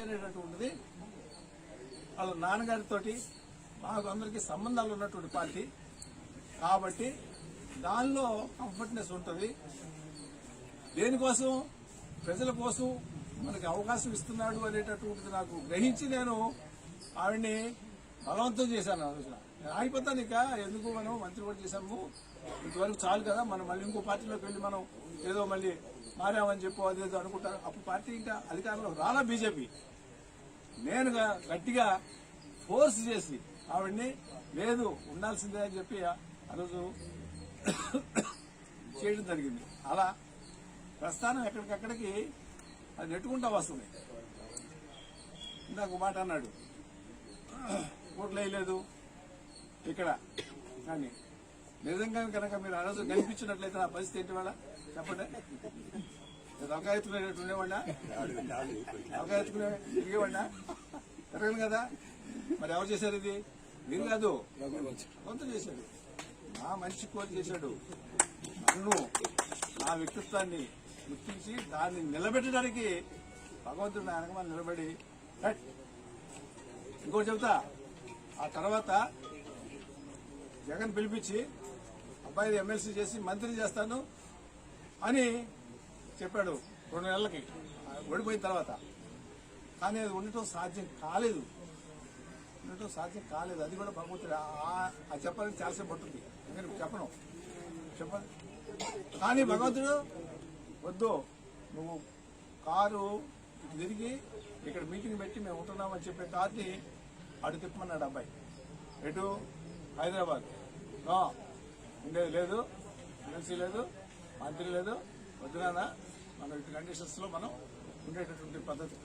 అనేటటువంటిది వాళ్ళ నాన్నగారితో మాకు అందరికీ సంబంధాలు ఉన్నటువంటి పార్టీ. కాబట్టి దానిలో కంఫర్ట్నెస్ ఉంటుంది. దేనికోసం? ప్రజల కోసం మనకి అవకాశం ఇస్తున్నాడు అనేటటువంటిది నాకు గ్రహించి నేను ఆవిడ్ని బలవంతం చేశాను ఆ రోజున. నేను ఆగిపోతాను ఇక. ఎందుకు మనం మంత్రి కూడా చేశాము? ఇంతవరకు చాలు కదా. మనం మళ్ళీ ఇంకో పార్టీలోకి వెళ్ళి మనం ఏదో మళ్ళీ మారామని చెప్పు అదేదో అనుకుంటారు. అప్పుడు పార్టీ ఇంకా అధికారంలో రాలా బీజేపీ. నేను గట్టిగా ఫోర్స్ చేసి ఆవిడ్ని లేదు ఉండాల్సిందే అని చెప్పి ఆ రోజు చేయడం జరిగింది. అలా ప్రస్థానం ఎక్కడికక్కడికి అది నెట్టుకుంటా వస్తుంది. ఇందాక మాట అన్నాడు. ఓట్లు వేయలేదు ఇక్కడ. కానీ నిజంగా కనుక మీరు ఆ రోజు కనిపించినట్లయితే నా పరిస్థితి ఏంటి వాళ్ళ చెప్పండి. దొంగ ఉండేవాడినా దొంగ తిరిగేవాడినా తిరగను కదా? మరి ఎవరు చేశారు ఇది? మీరు కాదు. కొంత చేశాడు. నా మనిషి కోరిక చేశాడు. నన్ను నా వ్యక్తిత్వాన్ని గుర్తించి దాన్ని నిలబెట్టడానికి భగవంతుడు నా వెనకమాల నిలబడి ఇంకోటి చెబుతా. ఆ తర్వాత జగన్ పిలిపించి అబ్బాయి ఎమ్మెల్సీ చేసి మంత్రి చేస్తాను అని చెప్పాడు రెండు నెలలకి. ఓడిపోయిన తర్వాత. కానీ అది ఉండటం సాధ్యం కాలేదు. ఉండటం సాధ్యం కాలేదు. అది కూడా భగవంతుడు ఆ- చెప్పాలని చాలాసేపు పట్టుంది. నేను చెప్పను. చెప్పాలి కానీ భగవంతుడు వద్దు. నువ్వు కారు తిరిగి ఇక్కడ మీటింగ్ పెట్టి మేము ఉంటున్నామని చెప్పే కార్ని అటు తిప్పమన్నాడు అబ్బాయి. ఎటు? హైదరాబాద్. ఉండేది లేదు. ఎమ్మెల్సీ లేదు. మంత్రి లేదు. వద్దునా మనం ఇటు కండిషన్స్లో మనం ఉండేటటువంటి పద్ధతి